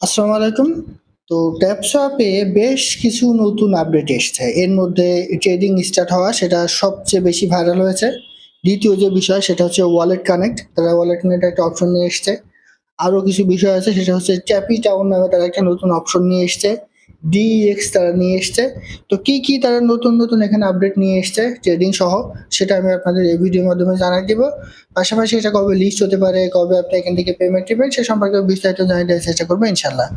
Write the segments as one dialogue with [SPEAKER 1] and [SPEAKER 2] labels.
[SPEAKER 1] আসসালামু আলাইকুম। তো ট্যাপশপে বেশ কিছু নতুন আপডেট এসছে। এর মধ্যে ট্রেডিং স্টার্ট হওয়া সেটা সবচেয়ে বেশি ভাইরাল হয়েছে। দ্বিতীয় যে বিষয় সেটা হচ্ছে ওয়ালেট কানেক্ট তারা ওয়ালেট কানেক্ট একটা অপশন নিয়ে এসছে। আরও কিছু বিষয় আছে, সেটা হচ্ছে ট্যাপি টাউন নামে তারা একটা নতুন অপশন নিয়ে এসছে। ডিএক্স তারা নিয়ে এসছে। তো কি কি তারা নতুন নতুন এখানে আপডেট নিয়ে এসছে ট্রেডিং সহ, সেটা আমি আপনাদের এই ভিডিওর মাধ্যমে জানাই দিব। পাশাপাশি এটা কবে লিস্ট হতে পারে, কবে আপনি এখান থেকে পেমেন্ট নেবেন, সে সম্পর্কে বিস্তারিত জানিয়ে দেওয়ার চেষ্টা করব ইনশাল্লাহ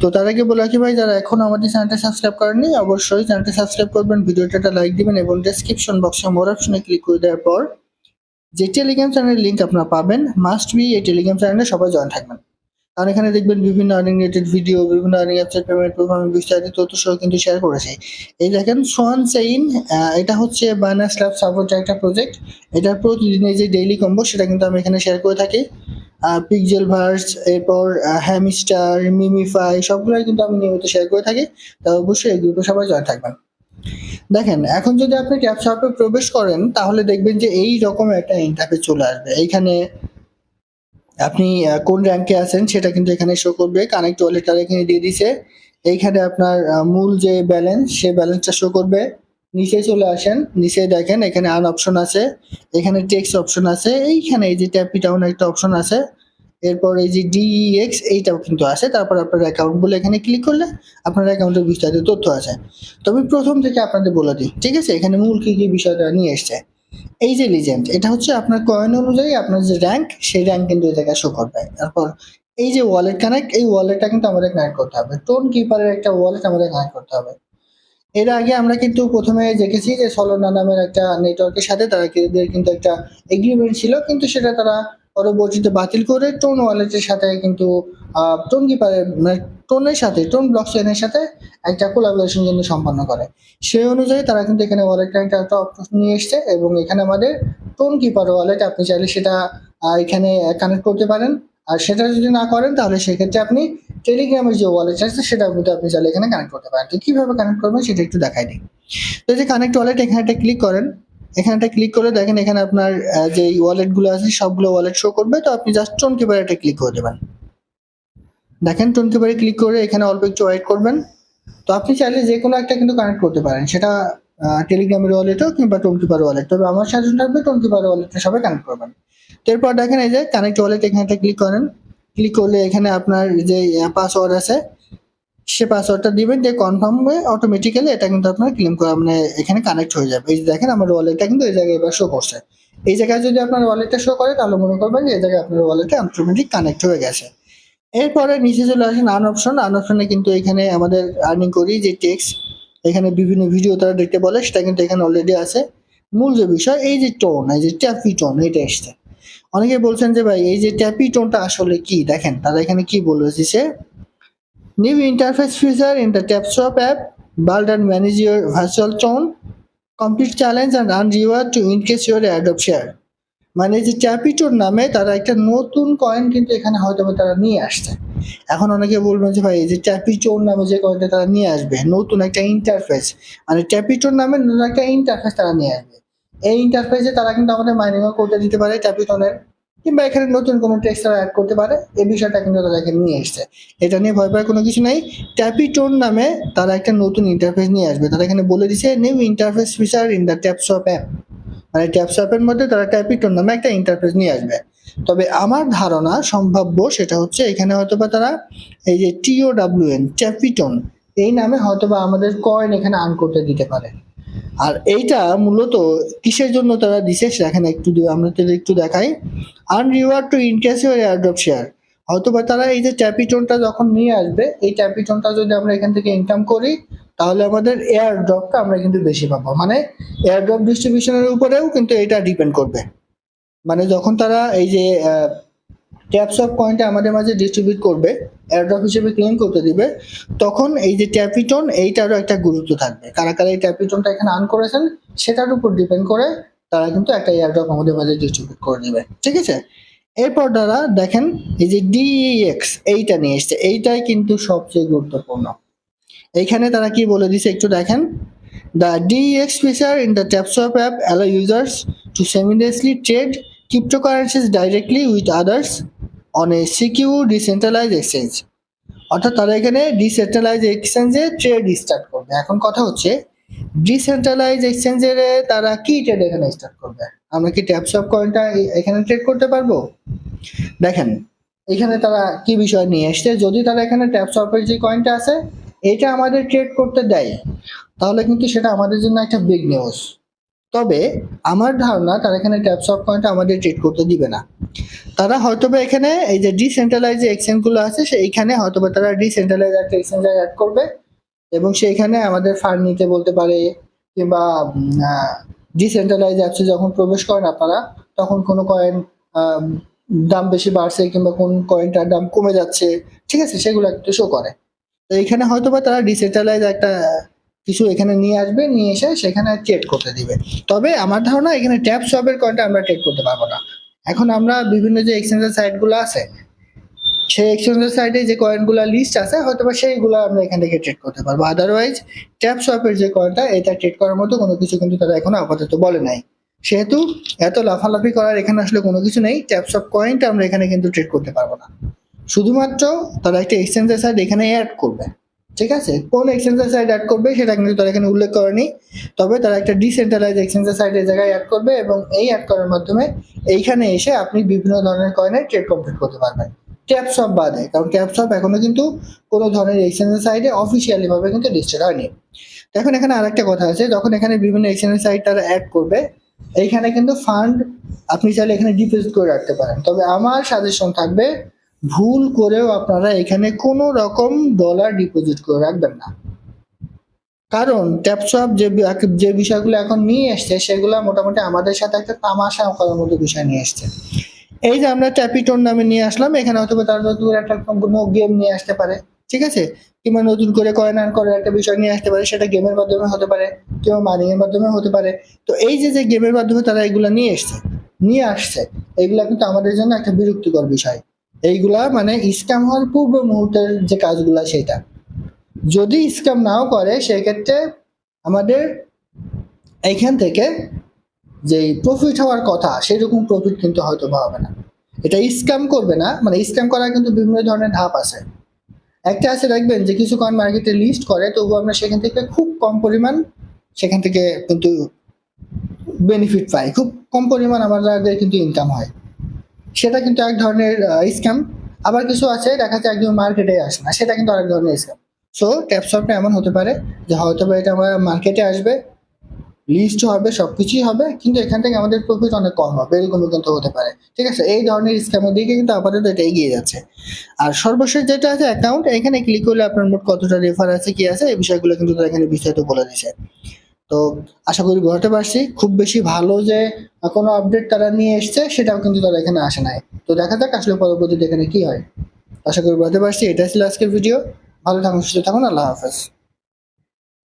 [SPEAKER 1] তো আগে বলে রাখি ভাই, যারা এখন আমাদের চ্যানেলটা সাবস্ক্রাইব করেননি, অবশ্যই চ্যানেলটা সাবস্ক্রাইব করবেন, ভিডিওটা লাইক দিবেন এবং ডেসক্রিপশন বক্সে মোর অপশনে ক্লিক করে দেওয়ার পর যে টেলিগ্রাম চ্যানেলের লিঙ্ক আপনারা পাবেন মাস্ট বি এই টেলিগ্রাম চ্যানেলে সবাই জয়েন থাকবেন। কারণ এখানে দেখবেন বিভিন্ন আর্নিং রিলেটেড ভিডিও বিভিন্ন আর্নিং অ্যাপসের পেমেন্ট পারফরমেন্স বিস্তারিত তথ্য সহ কিন্তু শেয়ার করেছে। এই দেখেন সোয়ান সেইন এটা হচ্ছে বায়ানাস ল্যাব সাপোর্ট একটা প্রজেক্ট এটার প্রতিদিনের যে ডেইলি কম্বো সেটা কিন্তু আমি এখানে শেয়ার করে থাকি। পিকজেল ভার্স এরপর হ্যামিস্টার মিমিফাই সবগুলোই কিন্তু আমি নিয়মিত শেয়ার করে থাকি। তা অবশ্যই এই গ্রুপে সবাই জয়েন থাকবেন। দেখেন, এখন যদি আপনি ট্যাপ প্রবেশ করেন, তাহলে দেখবেন যে এই রকম একটা ইন্টারফেস চলে আসবে। এইখানে আপনি কোন র্যাঙ্কে আছেন সেটা কিন্তু এখানে শো করবে। কানেক্ট ওয়ালেট তারা এখানে দিয়ে দিছে। এইখানে আপনার মূল যে ব্যালেন্স সেই ব্যালেন্সটা শো করবে। নিচে চলে আসেন, নিচে দেখেন এখানে আন অপশন আছে। এখানে টেক্স অপশন আছে। এইখানে এই যে ট্যাপি টাউন একটা অপশন আছে। এরপর এই যে ডিএক্স এইটাও কিন্তু আছে। তারপর আপনার অ্যাকাউন্ট বলে এখানে ক্লিক করলে আপনার অ্যাকাউন্টের বিস্তারিত তথ্য আছে। তো আমি প্রথম থেকে আপনাদের বলে দিই, ঠিক আছে? এখানে মূল কি কি বিষয়টা নিয়ে এসছে। এই যে লিজেন্ড এটা হচ্ছে আপনার কয়েন অনুযায়ী আপনার যে র্যাঙ্ক সেই র্যাঙ্ক কিন্তু জায়গায় শো করবে। তারপর এই যে ওয়ালেট কানেক্ট এই ওয়ালেটটা কিন্তু আমাদের কানেক্ট করতে হবে। টোন কিপারের একটা ওয়ালেট আমাদের কানেক্ট করতে হবে। এর আগে আমরা কিন্তু প্রথমে দেখেছি যে সলোনা নামের একটা নেটওয়ার্কের সাথে তারা কিন্তু একটা এগ্রিমেন্ট ছিল, কিন্তু সেটা তারা পরবর্তীতে বাতিল করে টোন ওয়ালেটের সাথে কিন্তু টোন কিপারের মানে টোনের সাথে, টোন ব্লক চেনের সাথে একটা কোলাবোরেশন জন্য সম্পন্ন করে। সেই অনুযায়ী তারা কিন্তু এখানে ওয়ালেট একটা একটা অপশন নিয়ে এসছে এবং এখানে আমাদের টোন কিপার ওয়ালেট আপনি চাইলে সেটা এখানে কানেক্ট করতে পারেন। আর সেটা যদি না করেন তাহলে সেক্ষেত্রে আপনি টেলিগ্রামের যে ওয়ালেট আছে সেটা কিন্তু আপনি চাইলে এখানে কানেক্ট করতে পারেন। তো কীভাবে কানেক্ট করবেন সেটা একটু দেখাই দিই। তো যে কানেক্ট ওয়ালেট এখানে একটা ক্লিক করেন। এখানে একটা ক্লিক করে দেখেন এখানে আপনার যে ওয়ালেটগুলো আছে সবগুলো ওয়ালেট শো করবে। তো আপনি জাস্ট টোন একটা ক্লিক করে দেবেন। দেখেন টোন কিপারে ক্লিক করে এখানে অল্প একটু ওয়েট করবেন। তো আপনি চাইলে যে কোনো একটা কিন্তু কানেক্ট করতে পারেন। সেটা টেলিগ্রামের ওয়ালেটও কিংবা টোন কিপার ওয়ালেট তবে আমার সাজেশন থাকবে টোন কিপার ওয়ালেটটা সবাই কানেক্ট করবেন। এরপর দেখেন এই যে কানেক্ট ওয়ালেট এখানে ক্লিক করেন। ক্লিক করলে এখানে আপনার যে পাসওয়ার্ড আছে সে পাসওয়ার্ডটা দিবেন দিয়ে কনফার্ম হয়ে অটোমেটিক্যালি এটা কিন্তু আপনার ক্লেম করা মানে এখানে কানেক্ট হয়ে যাবে। এই যে দেখেন, আমার ওয়ালেটটা কিন্তু এই জায়গায় এবার শো করছে। এই জায়গায় যদি আপনার ওয়ালেটটা শো করে, তাহলে মনে করবেন যে এই জায়গায় আপনার ওয়ালেটে অটোমেটিক কানেক্ট হয়ে গেছে। এরপরে নিচে চলে আসেন আন অপশন আন অপশনে কিন্তু এখানে আমাদের আর্নিং করি যে টেক্স এখানে বিভিন্ন ভিডিও তারা দেখতে বলে, সেটা কিন্তু এখানে অলরেডি আছে। মূল যে বিষয়, এই যে টোন এই যে ট্যাপি টোন এটা এসছে। অনেকে বলছেন যে ভাই, এই যে ট্যাপি টোনটা আসলে কি? দেখেন, তারা এখানে কি বলে new interface feature in the TapSwap app build and manage your virtual tone. Complete challenge and earn reward to increase your adopt share মানে যে ট্যাপিটোর নামে তারা একটা নতুন কয়েন কিন্তু এখানে হয়তো তারা নিয়ে আসছে। এখন অনেকে বলবেন যে ভাই, এই যে ট্যাপিটোর নামে যে কয়েনটা তারা নিয়ে আসবে, নতুন একটা ইন্টারফেস মানে ট্যাপিটোর নামে নতুন একটা ইন্টারফেস তারা নিয়ে আসবে। এই ইন্টারফেসে তারা কিন্তু আমাদের মাইনিংও করতে দিতে পারে ট্যাপিটনের কিংবা এখানে নতুন কোনো টেক্সট তারা অ্যাড করতে পারে, এই বিষয়টা কিন্তু তারা এখানে নিয়ে এসছে। এটা নিয়ে ভয় পাওয়ার কোনো কিছু নাই। ট্যাপিটোন নামে তারা একটা নতুন ইন্টারফেস নিয়ে আসবে। তারা এখানে বলে দিছে new interface feature in the TapSwap app মানে ট্যাপসপের মধ্যে তারা ট্যাপিটোন নামে একটা ইন্টারফেস নিয়ে আসবে। তবে আমার ধারণা সম্ভাব্য সেটা হচ্ছে এখানে হয়তো বা তারা এই যে টিও ডাব্লিউ এন ট্যাপিটন এই নামে হয়তোবা আমাদের কয়েন এখানে আর্ন করতে দিতে পারে। আর এইটা মূলত কিসের জন্য তারা দিছে সেটা এখানে একটু আমরা একটু দেখাই। Earn reward to increase your airdrop share হয়তোবা তারা এই যে ট্যাপিটনটা যখন নিয়ে আসবে, এই ট্যাপিটনটা যদি আমরা এখান থেকে ইনকাম করি, তাহলে আমাদের এয়ার ড্রপটা আমরা কিন্তু বেশি পাবো। মানে এয়ার ড্রপ ডিস্ট্রিবিউশনের উপরেও কিন্তু এটা ডিপেন্ড করবে। মানে যখন তারা এই যে ট্যাপস অফ কয়েনটা আমাদের মাঝে ডিস্ট্রিবিউট করবে এয়ারড্রপ হিসেবে ক্লেম করতে দিবে, তখন এই যে ট্যাপিটন এইটারও একটা গুরুত্ব থাকবে। কারা কারা এই ট্যাপিটনটা এখানে আর্ন করেছেন, সেটার উপর ডিপেন্ড করে তারা কিন্তু একটা এয়ারড্রপ আমাদের মাঝে ডিস্ট্রিবিউট করে দিবে। ঠিক আছে? এরপর দ্বারা দেখেন, এই যে ডিএক্স এইটা নিয়ে এসছে। এইটাই কিন্তু সবচেয়ে গুরুত্বপূর্ণ। এইখানে তারা কি বলে দিছে একটু দেখেন। The DEX feature in the TapSwap app allow users to seamlessly trade cryptocurrencies directly with others. On a secure decentralized exchange অর্থাৎ তারা এখানে ডিসেন্ট্রালাইজ এক্সচেঞ্জে ট্রেড স্টার্ট করবে। এখন কথা হচ্ছে ডিসেন্ট্রালাইজ এক্সচেঞ্জের তারা কি ট্রেড এখানে স্টার্ট করবে? আমরা কি ট্যাপস অফ কয়েনটা এখানে ট্রেড করতে পারব? দেখেন, এখানে তারা কি বিষয় নিয়ে এসছে? যদি তারা এখানে ট্যাপসপের যে কয়েনটা আছে, এটা আমাদের ট্রেড করতে দেয়, তাহলে কিন্তু সেটা আমাদের জন্য একটা বিগ নিউজ তবে আমার ধারণা তারা এখানে ট্যাপসপ কয়েনটা আমাদের ট্রেড করতে দিবে না। তারা হয়তোবা এখানে এই যে ডিসেন্ট্রালাইজ যে এক্সচেঞ্জগুলো আছে সেইখানে হয়তোবা তারা ডিসেন্ট্রালাইজ একটা এক্সচেঞ্জ অ্যাড করবে এবং সেইখানে আমাদের ফান্ড নিতে বলতে পারে কিংবা ডিসেন্ট্রালাইজ অ্যাপসে যখন প্রবেশ করেন আপনারা তখন কোনো কয়েন দাম বেশি বাড়ছে কিংবা কোন কয়েনটার দাম কমে যাচ্ছে, ঠিক আছে? সেগুলো একটু শো করে। তো এখানে হয়তোবা তারা ডিসেন্ট্রালাইজ একটা কিছু এখানে নিয়ে আসবে, নিয়ে এসে সেখানে ট্রেড করতে দিবে। তবে আমার ধারণা এখানে ট্যাপ শপের কয়েনটা আমরা ট্রেড করতে পারব না। এখন আমরা বিভিন্ন যে এক্সচেঞ্জের সাইটগুলো আছে, সেই এক্সচেঞ্জের সাইটে যে কয়েনগুলো লিস্ট আছে হয়তো বা সেইগুলো আমরা এখান থেকে ট্রেড করতে পারব। আদারওয়াইজ ট্যাপ শপের যে কয়েনটা এটা ট্রেড করার মতো কোনো কিছু কিন্তু তারা এখনও আপাতত বলে নাই। সেহেতু এত লাফালাফি করার এখানে আসলে কোনো কিছু নেই। ট্যাপ শপ কয়েনটা আমরা এখানে কিন্তু ট্রেড করতে পারব না। শুধুমাত্র তারা একটা এক্সচেঞ্জের সাইট এখানে অ্যাড করবে। ঠিক আছে? কোন এক্সচেঞ্জের সাইট অ্যাড করবে সেটা কিন্তু তারা এখানে উল্লেখ করেনি। তবে তারা একটা ডিসেন্ট্রালাইজ এক্সচেঞ্জের এই জায়গায় অ্যাড করবে এবং এই অ্যাড করার মাধ্যমে এইখানে এসে আপনি বিভিন্ন ধরনের কয়েনের ট্রেড কমপ্লিট করতে পারবেন। ট্যাপসপ বাদে, কারণ ট্যাপসপ এখনও কিন্তু কোনো ধরনের এক্সচেঞ্জের সাইটে অফিসিয়ালি ভাবে কিন্তু লিস্টেড হয়নি। এখন এখানে আরেকটা কথা আছে, যখন এখানে বিভিন্ন এক্সচেঞ্জের সাইট তারা অ্যাড করবে, এইখানে কিন্তু ফান্ড আপনি চাইলে এখানে ডিপোজিট করে রাখতে পারেন। তবে আমার সাজেশন থাকবে ভুল করেও আপনারা এখানে কোনো রকম ডলার ডিপোজিট করে রাখবেন না। কারণ ট্যাপসপ যে যে বিষয়গুলো এখন নিয়ে এসছে, সেগুলো মোটামুটি আমাদের সাথে একটা তামাশা করার মতো বিষয় নিয়ে এসছে। এই যে আমরা ট্যাপিটোন নামে নিয়ে আসলাম, এখানে হয়তো তারা নতুন একটা কোনো গেম নিয়ে আসতে পারে, ঠিক আছে? কিংবা নতুন করে কয়েন আর্ন করার একটা বিষয় নিয়ে আসতে পারে, সেটা গেমের মাধ্যমে হতে পারে, কিংবা মাইনিং এর মাধ্যমে হতে পারে। তো এই যে যে গেমের মাধ্যমে তারা এগুলা নিয়ে এসছে, নিয়ে আসছে, এগুলা কিন্তু আমাদের জন্য একটা বিরক্তিকর বিষয়। এইগুলা মানে স্ক্যাম হওয়ার পূর্ব মুহূর্তের যে কাজগুলা সেটা। যদি স্ক্যাম নাও করে, সেক্ষেত্রে আমাদের এইখান থেকে যে প্রফিট হওয়ার কথা, সেরকম প্রফিট কিন্তু হয়তো বা হবে না। এটা স্ক্যাম করবে না মানে স্ক্যাম করার কিন্তু বিভিন্ন ধরনের ধাপ আছে। একটা আছে দেখবেন যে কিছু কয়েন মার্কেটে লিস্ট করে, তবু আমরা সেখান থেকে খুব কম পরিমাণ, সেখান থেকে কিন্তু বেনিফিট পাই। খুব কম পরিমাণ আমাদের কিন্তু ইনকাম হয়। সেটা কিন্তু এক ধরনের স্ক্যাম আবার কিছু আছে, দেখা যাচ্ছে একদম মার্কেটে আসে না, সেটা কিন্তু আরেক ধরনের স্ক্যাম সো ট্যাপসপটা এমন হতে পারে যে হয়তো বা এটা আমার মার্কেটে আসবে লিস্ট হবে সব কিছুই হবে, কিন্তু এখান থেকে আমাদের প্রফিট অনেক কম হবে এরকমও কিন্তু হতে পারে। ঠিক আছে? এই ধরনের স্ক্যামের দিকে কিন্তু আপাতত এটা এগিয়ে যাচ্ছে। আর সর্বশেষ যেটা আছে অ্যাকাউন্ট এখানে ক্লিক করলে আপনার মোট কতটা রেফার আছে, কি আছে, এই বিষয়গুলো কিন্তু এখানে বিস্তারিত বলে দিছে তো আশা করি বোঝাতে পারছি। খুব বেশি ভালো যে কোনো আপডেট তারা নিয়ে এসছে, সেটাও কিন্তু তারা এখানে আসে নাই। তো দেখা যাক আসলে পরবর্তীতে এখানে কি হয়। আশা করি বোঝাতে পারছি। এটা ছিল আজকের ভিডিও ভালো থাকুন, সুস্থ থাকুন। আল্লাহ হাফেজ।